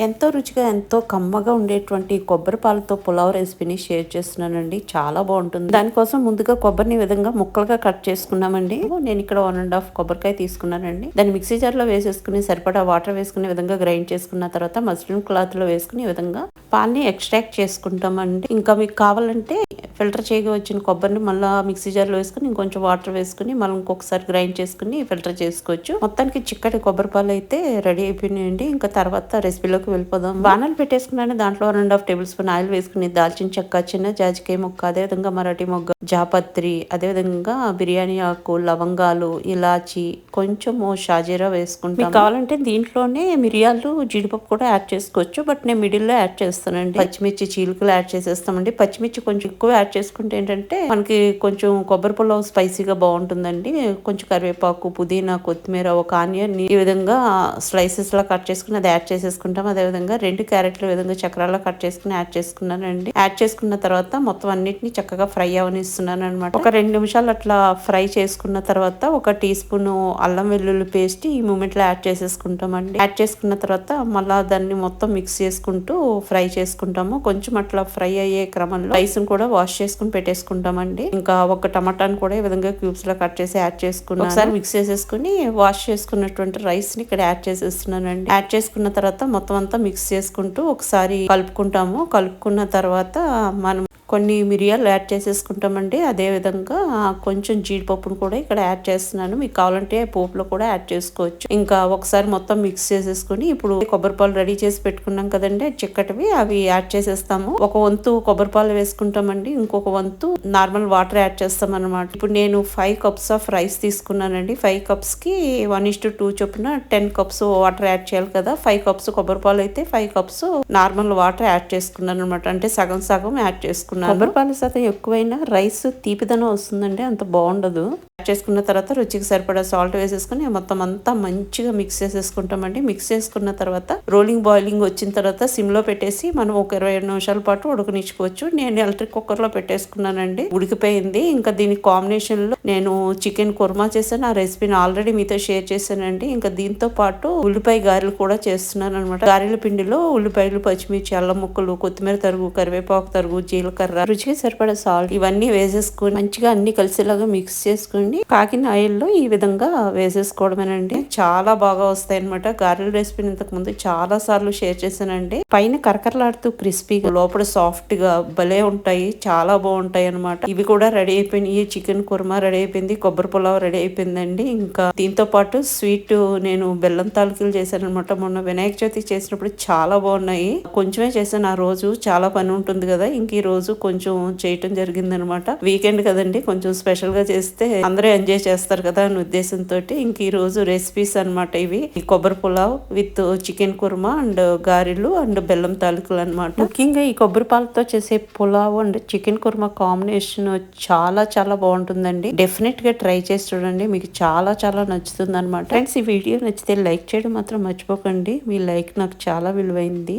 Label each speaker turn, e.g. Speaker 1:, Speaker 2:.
Speaker 1: ఎంతో రుచిగా ఎంతో కమ్మగా ఉండేటువంటి కొబ్బరి పాలతో పులావ్ రెసిపీని షేర్ చేస్తున్నానండి. చాలా బాగుంటుంది. దానికోసం ముందుగా కొబ్బరిని విధంగా ముక్కలుగా కట్ చేసుకున్నామండి. నేను ఇక్కడ వన్ అండ్ హాఫ్ కొబ్బరికాయ తీసుకున్నానండి. దాన్ని మిక్సీ జార్లో వేసేసుకుని సరిపడా వాటర్ వేసుకునే విధంగా గ్రైండ్ చేసుకున్న తర్వాత మస్లిన్ క్లాత్లో వేసుకుని ఈ విధంగా పాల్ని ఎక్స్ట్రాక్ట్ చేసుకుంటామండి. ఇంకా మీకు కావాలంటే ఫిల్టర్ చేయగా వచ్చిన కొబ్బరిని మళ్ళీ మిక్సీ జార్లో వేసుకుని ఇంకొంచెం వాటర్ వేసుకుని మళ్ళీ ఇంకొకసారి గ్రైండ్ చేసుకుని ఫిల్టర్ చేసుకోవచ్చు. మొత్తానికి చిక్కటి కొబ్బరి పాలు అయితే రెడీ అయిపోయినాయండి. ఇంకా తర్వాత రెసిపీలోకి వెళ్ళిపోదాం. బాణాలు పెట్టేసుకున్నాను. దాంట్లో one and half table spoon oil వేసుకుని దాల్చిన చెక్క చిన్న జాజికాయ ముక్క అదేవిధంగా మరాఠీ మొగ్గ జాపత్రి అదేవిధంగా బిర్యానీ ఆకు లవంగాలు ఇలాచి కొంచెము షాజీరా వేసుకుంటాం కావాలంటే దీంట్లోనే మిరియాలు జీడిపప్పు కూడా యాడ్ చేసుకోవచ్చు బట్ నేను మిడిల్లో యాడ్ చేస్తానండి. పచ్చిమిర్చి చీలికలు యాడ్ చేసేస్తామండి. పచ్చిమిర్చి కొంచెం ఎక్కువ యాడ్ చేసుకుంటే ఏంటంటే మనకి కొంచెం కొబ్బరి పులావ్ స్పైసీగా బాగుంటుందండి. కొంచెం కరివేపాకు పుదీనా కొత్తిమీర ఒక ఆనియన్ ఈ విధంగా స్లైసెస్ లా కట్ చేసుకుని అది యాడ్ చేసేసుకుంటాం అదే విధంగా రెండు క్యారెట్లు విధంగా చక్రాల్లో కట్ చేసుకుని యాడ్ చేసుకున్నానండి. యాడ్ చేసుకున్న తర్వాత మొత్తం అన్నిటిని చక్కగా ఫ్రై అవనిస్తున్నాను అనమాట ఒక రెండు నిమిషాలు అట్లా ఫ్రై చేసుకున్న తర్వాత ఒక టీ స్పూన్ అల్లం వెల్లుల్లి పేస్ట్ ఈ మూమెంట్లో యాడ్ చేసేసుకుంటామండి. యాడ్ చేసుకున్న తర్వాత మళ్ళా దాన్ని మొత్తం మిక్స్ చేసుకుంటూ ఫ్రై చేసుకుంటాము. కొంచెం అట్లా ఫ్రై అయ్యే క్రమంలో రైస్ కూడా వాష్ చేసుకుని పెట్టేసుకుంటామండి. ఇంకా ఒక టమాటాని కూడా ఈ విధంగా క్యూబ్స్లో కట్ చేసి యాడ్ చేసుకుని ఒకసారి మిక్స్ చేసేసుకుని వాష్ చేసుకున్నటువంటి రైస్ని ఇక్కడ యాడ్ చేసేస్తున్నానండి. యాడ్ చేసుకున్న తర్వాత మొత్తం అంతా మిక్స్ చేసుకుంటూ ఒకసారి కలుపుకుంటాము. కలుపుకున్న తర్వాత మనం కొన్ని మిరియాలు యాడ్ చేసేసుకుంటామండి. అదేవిధంగా కొంచెం జీడిపప్పును కూడా ఇక్కడ యాడ్ చేస్తున్నాను. మీకు కావాలంటే పోపులో కూడా యాడ్ చేసుకోవచ్చు. ఇంకా ఒకసారి మొత్తం మిక్స్ చేసేసుకుని ఇప్పుడు కొబ్బరిపాలు రెడీ చేసి పెట్టుకున్నాం కదండి. చిక్కటివి అవి యాడ్ చేసేస్తాము. ఒక వంతు కొబ్బరిపాలు వేసుకుంటామండి. ఇంకొక వంతు నార్మల్ వాటర్ యాడ్ చేస్తాం అనమాట ఇప్పుడు నేను ఫైవ్ కప్స్ ఆఫ్ రైస్ తీసుకున్నానండి. ఫైవ్ కప్స్కి వన్ ఇస్ టూ చొప్పున టెన్ కప్స్ వాటర్ యాడ్ చేయాలి కదా. ఫైవ్ కప్స్ కొబ్బరిపాలు అయితే five cups normal water add చేసుకున్నాను అనమాట అంటే సగం సగం యాడ్ చేసుకున్నాను. కొబ్బరి పాలు శాతం ఎక్కువైనా రైస్ తీపిదనం వస్తుందండి అంత బాగుండదు. చేసుకున్న తర్వాత రుచికి సరిపడా సాల్ట్ వేసేసుకుని మొత్తం అంతా మంచిగా మిక్స్ చేసేసుకుంటామండి. మిక్స్ చేసుకున్న తర్వాత రోలింగ్ బాయిలింగ్ వచ్చిన తర్వాత సిమ్లో పెట్టేసి మనం ఒక ఇరవై ఐదు నిమిషాల పాటు ఉడకనిచ్చుకోవచ్చు. నేను ఎలక్ట్రిక్ కుక్కర్లో పెట్టేసుకున్నానండి. ఉడికిపోయింది. ఇంకా దీని కాంబినేషన్లో నేను చికెన్ కుర్మా చేశాను. ఆ రెసిపీని ఆల్రెడీ మీతో షేర్ చేశానండి. ఇంకా దీంతో పాటు ఉల్లిపాయ గారెలు కూడా చేస్తున్నాను అనమాట గారెల పిండిలో ఉల్లిపాయలు పచ్చిమిర్చి అల్లం ముక్కలు కొత్తిమీర తరుగు కరివేపాకు తరుగు జీలకర్ర రుచికి సరిపడా సాల్ట్ ఇవన్నీ వేసేసుకొని మంచిగా అన్ని కలిసేలాగా మిక్స్ చేసుకుని కాకిన ఆయిల్లో ఈ విధంగా వేసేసుకోవడమేనండి. చాలా బాగా వస్తాయి అనమాట గారెల రెసిపీని ఇంతకు ముందు చాలా సార్లు షేర్ చేశానండి. పైన కరకరలాడుతూ క్రిస్పీగా లోపల సాఫ్ట్గా భలే ఉంటాయి. చాలా బాగుంటాయి అనమాట ఇవి కూడా రెడీ అయిపోయినాయి. చికెన్ కుర్మా రెడీ అయిపోయింది. కొబ్బరి పులావ్ రెడీ అయిపోయిందండి. ఇంకా దీంతో పాటు స్వీట్ నేను బెల్లం తాలూకులు చేశాను అనమాట మొన్న వినాయక చవితి చేసినప్పుడు చాలా బాగున్నాయి. కొంచెమే చేశాను. ఆ రోజు చాలా పని ఉంటుంది కదా. ఇంక ఈ రోజు కొంచెం చేయటం జరిగింది అనమాట వీకెండ్ కదండి కొంచెం స్పెషల్గా చేస్తే అందరూ ఎంజాయ్ చేస్తారు కదా అనే ఉద్దేశంతో ఇంక ఈ రోజు రెసిపీస్ అనమాట ఇవి. కొబ్బరి pulao with chicken kurma and గారెలు అండ్ బెల్లం తాలూకులు అనమాట ముఖ్యంగా ఈ కొబ్బరి పాలతో చేసే pulao and chicken kurma combination చాలా చాలా బాగుంటుందండి. డెఫినెట్గా ట్రై చేసి చూడండి మీకు చాలా చాలా నచ్చుతుంది అనమాట ఫ్రెండ్స్ ఈ వీడియో నచ్చితే లైక్ చేయడం మాత్రం మర్చిపోకండి. మీ లైక్ నాకు చాలా విలువైంది.